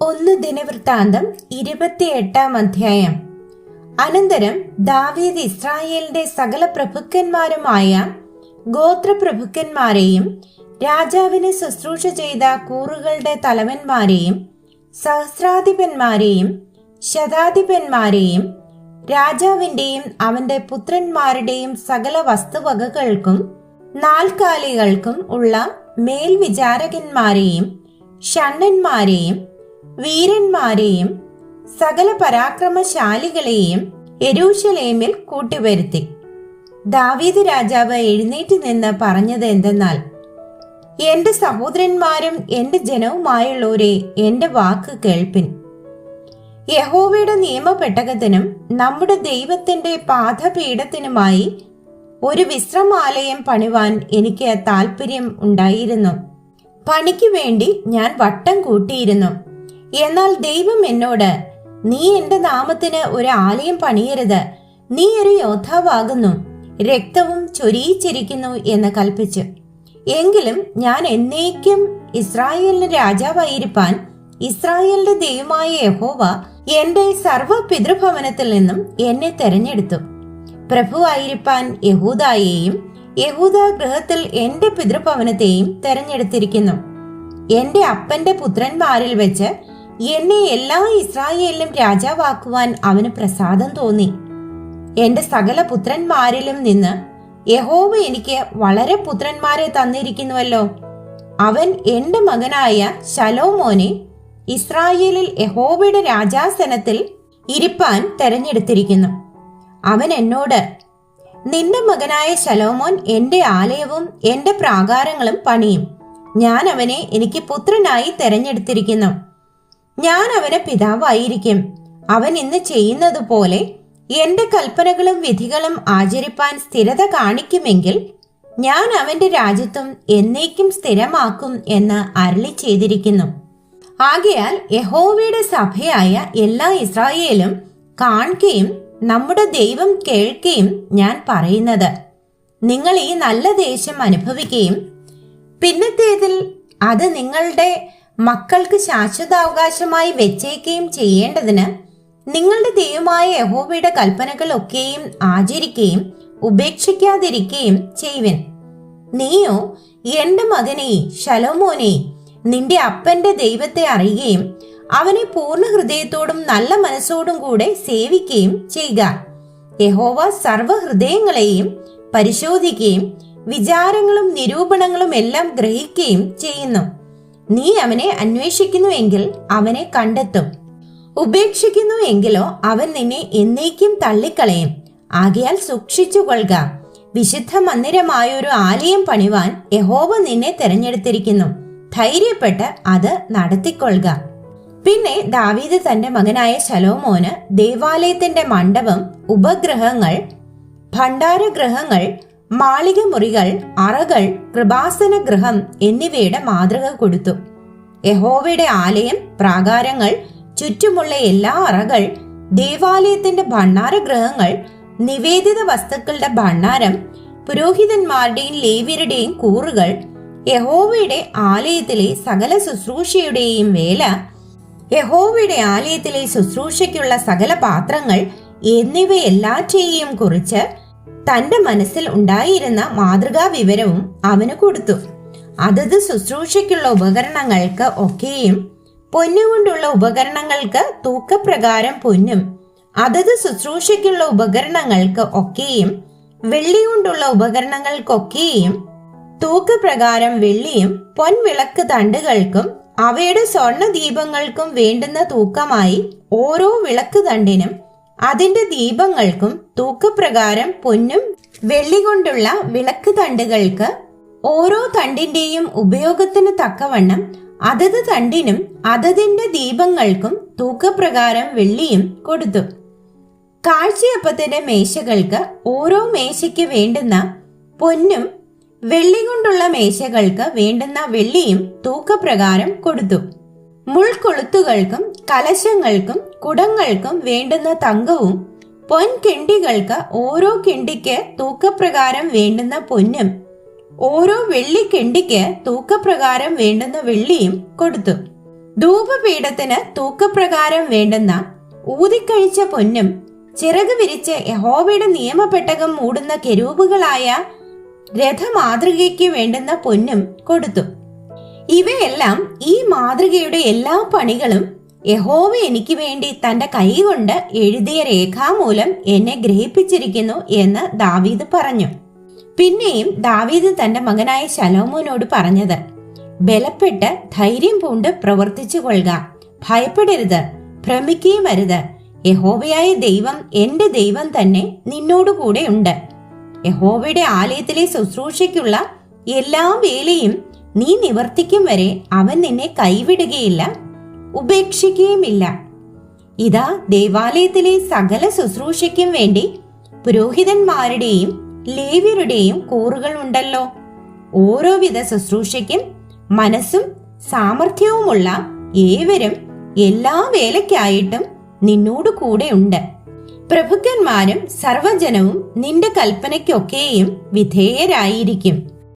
ഒന്ന് ദിനവൃത്താന്തം ഇരുപത്തിയെട്ടാം അധ്യായം. അനന്തരം ദാവീദ് ഇസ്രായേലിന്റെ സകല പ്രഭുക്കന്മാരുമായ ഗോത്രപ്രഭുക്കന്മാരെയും രാജാവിന് ശുശ്രൂഷ ചെയ്ത കൂറുകളുടെ തലവന്മാരെയും സഹസ്രാധിപന്മാരെയും ശതാധിപന്മാരെയും രാജാവിന്റെയും അവന്റെ പുത്രന്മാരുടെയും സകല വസ്തുവകകൾക്കും നാൽക്കാലികൾക്കും ഉള്ള മേൽവിചാരകന്മാരെയും ഷണ്ണന്മാരെയും വീരന്മാരെയും സകല പരാക്രമശാലികളെയും എരൂശലേമിൽ കൂട്ടിവരുത്തി. ദാവീദ് രാജാവ് എഴുന്നേറ്റ് നിന്ന് പറഞ്ഞത് എന്തെന്നാൽ എന്റെ സഹോദരന്മാരും എന്റെ ജനവുമായുള്ളവരെ എന്റെ വാക്ക് കേൾപ്പിൻ. യഹോവയുടെ നിയമപെട്ടകത്തിനും നമ്മുടെ ദൈവത്തിന്റെ പാദപീഠത്തിനുമായി ഒരു വിശ്രമാലയം പണിവാൻ എനിക്ക് താല്പര്യം ഉണ്ടായിരുന്നു. പണിക്ക് വേണ്ടി ഞാൻ വട്ടം കൂട്ടിയിരുന്നു. എന്നാൽ ദൈവം എന്നോട് നീ എന്റെ നാമത്തിന് ഒരു ആലയം പണിയരുത്. നീ ഒരു യോദ്ധാവാകുന്നു. രക്തവും ചൊരിയിച്ചിരിക്കുന്നു എന്ന് കൽപ്പിച്ചു. എങ്കിലും ഞാൻ എന്നേക്കും ഇസ്രായേലിന് രാജാവായിരിക്കാൻ ഇസ്രായേലിന്റെ ദൈവമായ യഹോവ എന്റെ സർവ പിതൃഭവനത്തിൽ നിന്നും എന്നെ തെരഞ്ഞെടുത്തു. പ്രഭുവായിരിക്കാൻ യഹൂദായെയും യഹൂദ ഗൃഹത്തിൽ എന്റെ പിതൃഭവനത്തെയും തെരഞ്ഞെടുത്തിരിക്കുന്നു. എന്റെ അപ്പന്റെ പുത്രന്മാരിൽ വെച്ച് എന്നെ എല്ലാ ഇസ്രായേലിലും രാജാവാക്കുവാൻ അവന് പ്രസാദം തോന്നി. എന്റെ സകല പുത്രന്മാരിലും നിന്ന് യഹോവ എനിക്ക് വളരെ പുത്രന്മാരെ തന്നിരിക്കുന്നുവല്ലോ. അവൻ എന്റെ മകനായ ശലോമോനെ ഇസ്രായേലിൽ യഹോവയുടെ രാജാസനത്തിൽ ഇരിപ്പാൻ തെരഞ്ഞെടുത്തിരിക്കുന്നു. അവൻ എന്നോട് നിന്റെ മകനായ ശലോമോൻ എന്റെ ആലയവും എന്റെ പ്രാകാരങ്ങളും പണിയും. ഞാൻ അവനെ എനിക്ക് പുത്രനായി തെരഞ്ഞെടുത്തിരിക്കുന്നു. ഞാൻ അവന് പിതാവായിരിക്കും. അവൻ ഇന്ന് ചെയ്യുന്നത് പോലെ എന്റെ കൽപ്പനകളും വിധികളും ആചരിപ്പാൻ സ്ഥിരത കാണിക്കുമെങ്കിൽ ഞാൻ അവന്റെ രാജ്യത്വം എന്നേക്കും സ്ഥിരമാക്കും എന്ന് അരളി ചെയ്തിരിക്കുന്നു. ആകയാൽ യഹോവയുടെ സഭയായ എല്ലാ ഇസ്രായേലും കാണുകയും നമ്മുടെ ദൈവം കേൾക്കുകയും ഞാൻ പറയുന്നത്. നിങ്ങൾ ഈ നല്ല ദേശം അനുഭവിക്കുകയും പിന്നത്തേതിൽ അത് നിങ്ങളുടെ മക്കൾക്ക് ശാശ്വതാവകാശമായി വെച്ചേക്കുകയും ചെയ്യേണ്ടതിന് നിങ്ങളുടെ ദൈവമായ യഹോബയുടെ കൽപ്പനകളൊക്കെയും ആചരിക്കുകയും ഉപേക്ഷിക്കാതിരിക്കുകയും ചെയ്യുവൻ. നീയോ എന്റെ മകനെ ശലോമോനെ നിന്റെ അപ്പന്റെ ദൈവത്തെ അറിയുകയും അവനെ പൂർണ ഹൃദയത്തോടും നല്ല മനസ്സോടും കൂടെ സേവിക്കുകയും ചെയ്യുക. യഹോവ സർവഹൃദയങ്ങളെയും പരിശോധിക്കുകയും വിചാരങ്ങളും നിരൂപണങ്ങളും എല്ലാം ഗ്രഹിക്കുകയും ചെയ്യുന്നു. നീ അവനെ അന്വേഷിക്കുന്നുവെങ്കിൽ അവനെ കണ്ടെത്തും. ഉപേക്ഷിക്കുന്നു എങ്കിലോ അവൻ നിന്നെ എന്നേക്കും തള്ളിക്കളയും. ആകയാൽ സൂക്ഷിച്ചു കൊള്ളുക. വിശുദ്ധ മന്ദിരമായ ഒരു ആലയം പണിവാൻ യഹോവ നിന്നെ തെരഞ്ഞെടുത്തിരിക്കുന്നു. ധൈര്യപ്പെട്ട് അത് നടത്തിക്കൊള്ളുക. പിന്നെ ദാവീദ് തന്റെ മകനായ ശലോമോന് ദേവാലയത്തിന്റെ മണ്ഡപം ഉപഗ്രഹങ്ങൾ ഭണ്ഡാരഗ്രഹങ്ങൾ മാളിക മുറികൾ അറകൾ കൃപാസന ഗൃഹം എന്നിവയുടെ മാതൃക കൊടുത്തു. യഹോവയുടെ ആലയം പ്രാകാരങ്ങൾ ചുറ്റുമുള്ള എല്ലാ അറകൾ ദേവാലയത്തിന്റെ ഭണ്ണാരഗ്രഹങ്ങൾ നിവേദിത വസ്തുക്കളുടെ ഭണ്ണാരം പുരോഹിതന്മാരുടെയും ലേവ്യരുടെയും കൂറുകൾ യഹോവയുടെ ആലയത്തിലെ സകല ശുശ്രൂഷയുടെയും വേല യഹോവയുടെ ആലയത്തിലെ ശുശ്രൂഷയ്ക്കുള്ള സകല പാത്രങ്ങൾ എന്നിവയെല്ലാറ്റെയും കുറിച്ച് തന്റെ മനസ്സിൽ ഉണ്ടായിരുന്ന മാതൃകാ വിവരവും അവന് കൊടുത്തു. അതത് ശുശ്രൂഷയ്ക്കുള്ള ഉപകരണങ്ങൾക്ക് ഒക്കെയും പൊന്നുകൊണ്ടുള്ള ഉപകരണങ്ങൾക്ക് തൂക്കപ്രകാരം പൊന്നും അതത് ശുശ്രൂഷയ്ക്കുള്ള ഉപകരണങ്ങൾക്ക് ഒക്കെയും വെള്ളി കൊണ്ടുള്ള ഉപകരണങ്ങൾക്കൊക്കെയും തൂക്കപ്രകാരം വെള്ളിയും പൊൻവിളക്ക് തണ്ടുകൾക്കും അവയുടെ സ്വർണ ദീപങ്ങൾക്കും വേണ്ടുന്ന തൂക്കമായി ഓരോ വിളക്ക് തണ്ടിനും അതിന്റെ ദീപങ്ങൾക്കും തൂക്കപ്രകാരം പൊന്നും വെള്ളി കൊണ്ടുള്ള വിളക്ക് തണ്ടുകൾക്ക് ഓരോ തണ്ടിന്റെയും ഉപയോഗത്തിന് തക്കവണ്ണം അതത് തണ്ടിനും അതതിന്റെ ദീപങ്ങൾക്കും തൂക്കപ്രകാരം വെള്ളിയും കൊടുത്തു. കാഴ്ചയപ്പത്തിന്റെ മേശകൾക്ക് ഓരോ മേശയ്ക്ക് വേണ്ടുന്ന പൊന്നും വെള്ളി കൊണ്ടുള്ള മേശകൾക്ക് വേണ്ടുന്ന വെള്ളിയും തൂക്കപ്രകാരം കൊടുത്തു. മുൾക്കൊളുത്തുകൾക്കും കലശങ്ങൾക്കും കുടങ്ങൾക്കും വേണ്ടുന്ന തങ്കവും പൊൻകിണ്ടികൾക്ക് ഓരോ കിണ്ടിക്ക് തൂക്കപ്രകാരം വേണ്ടുന്ന പൊന്നും ഓരോ വെള്ളിക്കിണ്ടിക്ക് തൂക്കപ്രകാരം വേണ്ടുന്ന വെള്ളിയും കൊടുത്തു. ധൂപപീഠത്തിന് തൂക്കപ്രകാരം വേണ്ടുന്ന ഊതിക്കഴിച്ച പൊന്നും ചിറക് വിരിച്ച് യഹോബയുടെ നിയമപ്പെട്ടകം മൂടുന്ന കെരൂപുകളായ രഥമാതൃകയ്ക്ക് വേണ്ടുന്ന പൊന്നും കൊടുത്തു. ഇവയെല്ലാം ഈ മാതൃകയുടെ എല്ലാ പണികളും യഹോവ എനിക്ക് വേണ്ടി തന്റെ കൈകൊണ്ട് എഴുതിയ രേഖാമൂലം എന്നെ ഗ്രഹിപ്പിച്ചിരിക്കുന്നു എന്ന് ദാവീദ് പറഞ്ഞു. പിന്നെയും ദാവീദ് തന്റെ മകനായ ശലോമോനോട് പറഞ്ഞത് ബലപ്പെട്ട് ധൈര്യം പൂണ്ട് പ്രവർത്തിച്ചു കൊള്ളുക. ഭയപ്പെടരുത്. ഭ്രമിക്കുകയും അരുത് യഹോവയായ ദൈവം എന്റെ ദൈവം തന്നെ നിന്നോടുകൂടെ ഉണ്ട്. യഹോവയുടെ ആലയത്തിലെ ശുശ്രൂഷയ്ക്കുള്ള എല്ലാ വേലയും നീ നിവർത്തിക്കും വരെ അവൻ നിന്നെ കൈവിടുകയില്ല ഉപേക്ഷിക്കുകയുമില്ല. ഇതാ ദേവാലയത്തിലെ സകല ശുശ്രൂഷയ്ക്കും വേണ്ടി പുരോഹിതന്മാരുടെയും ലേവ്യരുടെയും കൂറുകൾ ഉണ്ടല്ലോ ഓരോ വിധ ശുശ്രൂഷയ്ക്കും മനസ്സും സാമർഥ്യവുമുള്ള ഏവരും എല്ലാ വേലയ്ക്കായിട്ടും നിന്നോട് കൂടെയുണ്ട് പ്രഭുക്കന്മാരും സർവജനവും നിന്റെ കൽപ്പനയ്ക്കൊക്കെയും വിധേയരായിരിക്കും.